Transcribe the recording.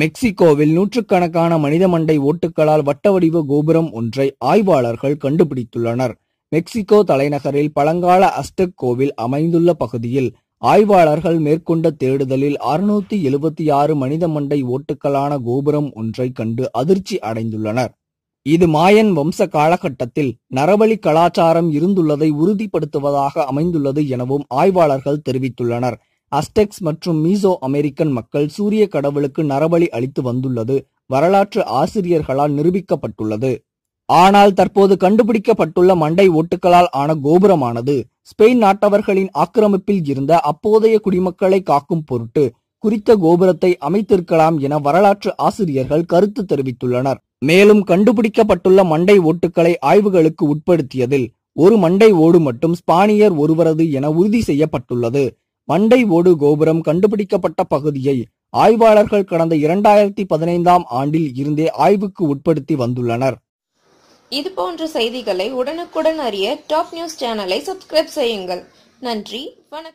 மெக்சிகோவில் நூற்றுக்கணக்கான மனித மண்டை ஓட்டுகளால் வட்ட வடிவ கோபுரம் ஒன்றை ஆய்வாளர்கள் கண்டுபிடித்துள்ளனர். மெக்சிகோ தலைநகரில் பழங்கால அஸ்டக் கோவில் அமைந்துள்ள பகுதியில் ஆய்வாளர்கள் மேற்கொண்ட தேடுதலில் அறுநூத்தி எழுபத்தி ஆறு மனித மண்டை ஓட்டுகளான கோபுரம் ஒன்றை கண்டு அதிர்ச்சி அடைந்துள்ளனர். இது மாயன் வம்ச காலகட்டத்தில் நரபலி கலாச்சாரம் இருந்துள்ளதை உறுதிப்படுத்துவதாக அமைந்துள்ளது எனவும் ஆய்வாளர்கள் தெரிவித்துள்ளனர். அஸ்டெக்ஸ் மற்றும் மீசோ அமெரிக்கன் மக்கள் சூரிய கடவுளுக்கு நரபலி அளித்து வந்துள்ளது. வரலாற்று ஆசிரியர்களால் நிரூபிக்கப்பட்டுள்ளது. ஆனால் தற்போது கண்டுபிடிக்கப்பட்டுள்ள மண்டை ஓட்டுகளால் ஆன கோபுரமானது ஸ்பெயின் நாட்டவர்களின் ஆக்கிரமிப்பில் இருந்த அப்போதைய குடிமக்களை காக்கும் பொருட்டு குறித்த கோபுரத்தை அமைத்திருக்கலாம் என வரலாற்று ஆசிரியர்கள் கருத்து தெரிவித்துள்ளனர். மேலும் கண்டுபிடிக்கப்பட்டுள்ள மண்டை ஓட்டுகளை ஆய்வுகளுக்கு உட்படுத்தியதில் ஒரு மண்டை ஓடு மட்டும் ஸ்பானியர் ஒருவரது என உறுதி செய்யப்பட்டுள்ளது. மண்டை ஓடு கோபுரம் கண்டுபிடிக்கப்பட்ட பகுதியை ஆய்வாளர்கள் கடந்த இரண்டாயிரத்தி பதினைந்தாம் ஆண்டில் இருந்தே ஆய்வுக்கு உட்படுத்தி வந்துள்ளனர். இது போன்ற செய்திகளை உடனுக்குடன் அறிய டாப் நியூஸ் சேனலை சப்ஸ்கிரைப் செய்யுங்கள். நன்றி வணக்கம்.